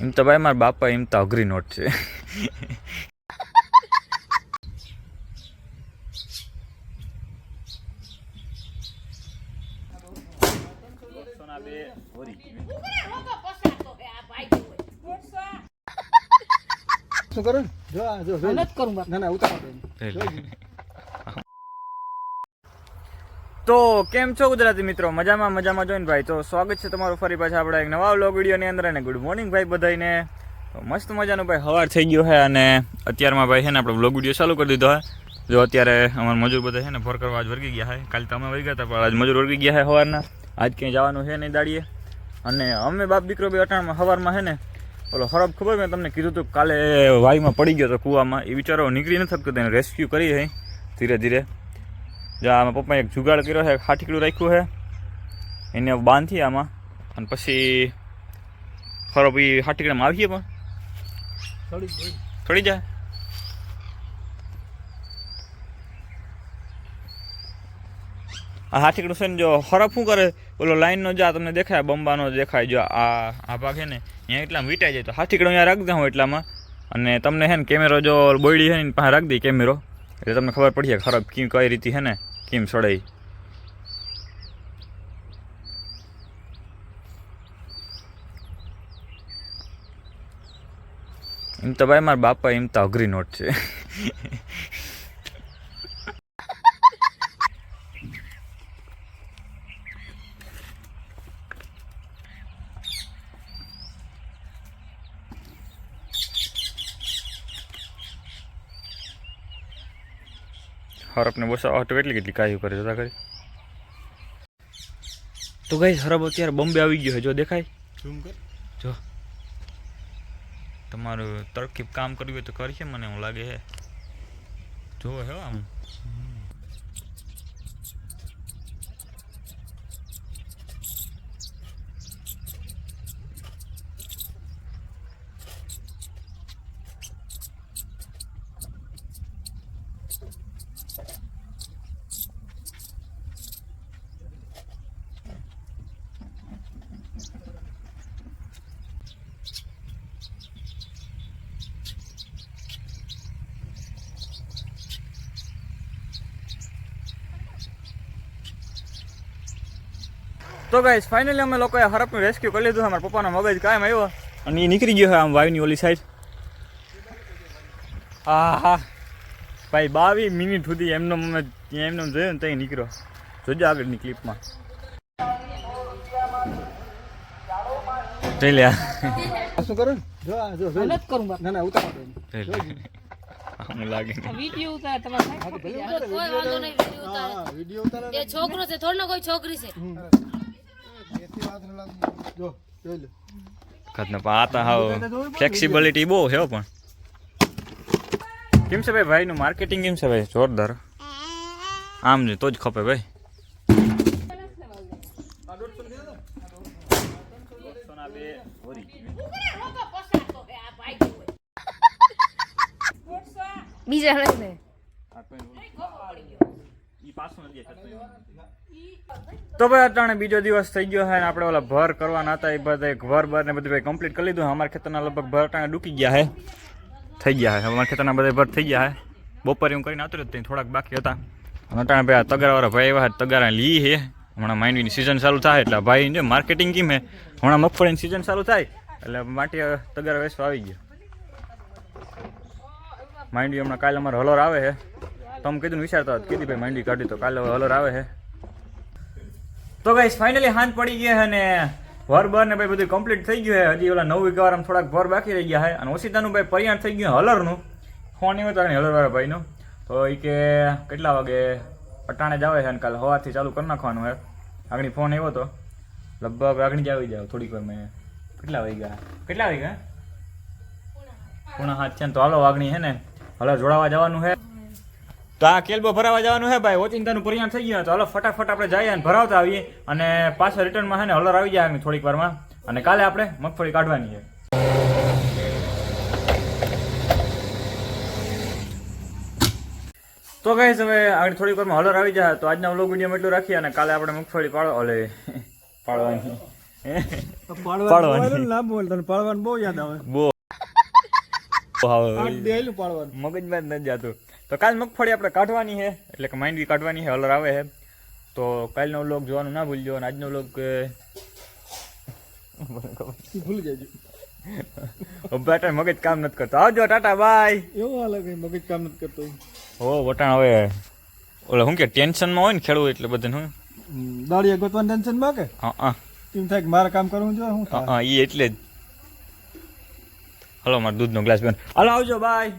એમ તો ભાઈ મારા બાપા એમ તો અઘરી નોટ છે. શું કરું? જો ના ના ઉતારો તો કેમ છો ગુજરાતી મિત્રો? મજામાં મજામાં જોઈને ભાઈ. તો સ્વાગત છે તમારું ફરી પાછા આપણા એક નવા વ્લોગ વિડીયોની અંદર અને ગુડ મોર્નિંગ ભાઈ બધાને મસ્ત મજાનું ભાઈ હવાર થઈ ગયો છે અને અત્યારમાં ભાઈ છે ને આપણે વ્લોગ વીડિયો ચાલુ કરી દીધો છે જો અત્યારે અમારા મજૂર બધા છે ને ફોર કરવા આજ વર્ગી ગયા છે કાલે તો અમે વહી ગયા હતા, પણ આજ મજૂર વર્ગી ગયા છે સવારના આજ ક્યાંય જવાનું છે નહીં દાડીએ. અને અમે બાપ દીકરો બી અટાણમાં સવારમાં છે ને, ઓલો ખરાબ ખબર મેં તમને કીધું હતું કાલે વાઈમાં પડી ગયો હતો કૂવામાં. એ બિચારો નીકળી નથી શકતો, તેને રેસ્ક્યુ કરી છે ધીરે ધીરે જો આમાં પપ્પાએ એક જુગાડ કર્યો છે હાઠીકડું રાખ્યું છે. એને બાંધી આમાં. અને પછી ખરો પછી ખાટીકડામાં આવીએ પણ. થોડી જાય. આ હાથીકડું છે ને જો ખરાબ શું કરે? ઓલો લાઈનનો જો આ તમને દેખાય બંબાનો દેખાય. જો આ આ ભાગ છે ને અહીંયા એટલામાં વીટાઈ જાય. તો હાથીકડું અહીંયા રાખી દઉં એટલામાં. અને તમને છે ને કેમેરો જો બોયડી છે ને પાસે રાખી દઈ કેમેરો એટલે તમને ખબર પડી જાય ખરાબ કેમ કઈ રીતે છે ને. કેમ સડાઈ? એમ તો ભાઈ મારા બાપા એમ તો અઘરી નોટ છે. હરપને બસો તો કેટલી કેટલી કાયું કરે જોતા કરી. તો ગઈ હરબ અત્યારે બોમ્બે આવી ગયો છે જો દેખાય? જો. તમારું તરકીબ કામ કર્યું હોય તો કરશે મને એવું લાગે છે. જોવો હે આમ. તો ગાઈસ ફાઇનલી અમે લોકોએ હરપનું રેસ્ક્યુ કરી લીધું અમારા પપ્પાનો મગજ કાયમ આવ્યો. અને એ નીકળી ગયો છે આમ વાયુની ઓલી સાઈડ હા હા. ભાઈ બાવીસ મિનિટ સુધી એમનો અમે ત્યાં એમને જોયો ને ત્યાં નીકળ્યો. જોજો આગળની ક્લિપમાં જઈ લે શું કરું જો આ જો. કરું ના ના ઉતાર દે. જઈ લે. આમ લાગે વીડિયો ઉતાર તમારે. કોઈ વાંધો નહીં વિડિયો ઉતાર. એ છોકરો છે થોડો કોઈ છોકરી છે હમ. એથી વાત ન લાગે. જો જોઈ લે. ખતને પણ આ તો હાવ ફ્લેક્સિબિલિટી બહુ છે પણ. કેમ છે ભાઈ? ભાઈનું માર્કેટિંગ કેમ છે ભાઈ? જોરદાર. આમ ને તો જ ખપે ભાઈ. બીજા ને તો ભાઈ અત્યારે બીજો દિવસ થઈ ગયો છે અને આપણે ઓલા ભર કરવાના હતા એ બધા ભર ભર ને બધું ભાઈ કમ્પ્લીટ કરી લીધું. અમારા ખેતરના લગભગ ભર અટાણે ડૂકી ગયા છે. થઈ ગયા છે. અમારા ખેતરના બધા ભર થઈ ગયા છે. બપોરે હું કરીને આવતો ત્યાં થોડાક બાકી હતા. અને અટાણે ભાઈ આ તગારાવાળા ભાઈ એવા તગારા લી છે. હમણાં માંડવીની સિઝન ચાલુ થાય એટલે ભાઈ જો માર્કેટિંગ કેમ હે હમણાં મગફળીની સિઝન ચાલુ થાય એટલે માટી તગારા વેસવા આવી ગયા. માંડવી હમણાં કાલે અમારો હલોર આવે છે. તમે કીધું વિચારતા હતા, કીધી ભાઈ માંડવી કાઢી તો કાલે હલર આવે છે તો ભાઈ ફાઇનલી હાથ પડી ગયા અને વર બર ને ભાઈ બધું કમ્પ્લીટ થઈ ગયું છે હજી ઓલા નવ વીઘા વાર થોડાક ભર બાકી રહી ગયા છે અને ઓશિતાનું ભાઈ પરિયાણ થઈ ગયું હલરનું. ફોન એવો તારે હલરવાળા ભાઈનો. તો એ કે કેટલા વાગે અટાણે જ આવે છે અને કાલે હવાથી ચાલુ કરી નાખવાનું છે આગળ ફોન આવ્યો તો. લગભગ આગળ જ આવી જાવ થોડીક વાર મેં. કેટલા વાગ્યા? કેટલા વાગ્યા? પૂણા હાથ છે તો હાલો વાગણી છે ને. હલો જોડાવા જવાનું છે તો આ કેલ્બો ભરાવા જવાનું છે ભાઈ ઓચિંતાનું પરિણામ થઈ ગયું તો હલો ફટાફટ આપણે જઈએ અને ભરાવતા આવીએ અને પાછા રિટર્નમાં છે ને હલર આવી જાય થોડીક વારમાં. અને કાલે આપણે મગફળી કાઢવાની છે. તો કઈ હવે આગળ થોડીક વારમાં હલર આવી જાય. તો આજના વ્લોગ વીડિયો એટલું રાખીએ અને કાલે આપણે મગફળી પાડો ઓલે પાડવાની. પાડવાનું પાડવાનું. બહુ યાદ આવે. મગજમાં જ નથી જાતું. તો કાલ મગફળી આપણે કાઢવાની છે એટલે કે માંડવી કાઢવાની છે હલર આવે છે. તો કાલનો વ્લોગ જોવાનું ના ભૂલજો અને આજનો વ્લોગ ભૂલી જાય બેટા મગજ કામ નથી કરતો. આવજો ટાટા બાય. એવું હાલે કઈ મગજ કામ નથી કરતો. હો વટાણ હવે ઓલા શું કે ટેન્શનમાં હોય ને ખેડવું એટલે બધે હું દાડિયા ગોતવાનું ટેન્શનમાં કે? હા હા. એમ થાય કે મારે કામ કરવું જોઈએ શું થાય? હા એ એટલે જ. હલો મારો દૂધનો ગ્લાસ બેન. હલો આવજો બાય